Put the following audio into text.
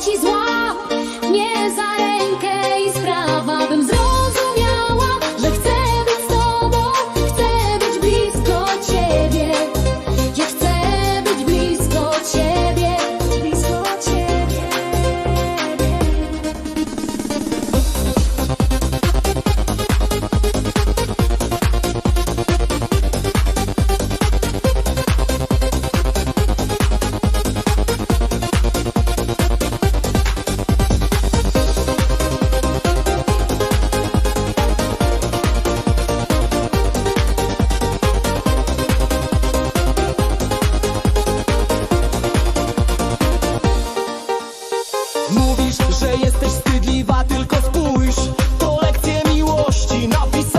ci zła nie zajmie. Mówisz, że jesteś wstydliwa, tylko spójrz. To lekcje miłości napisane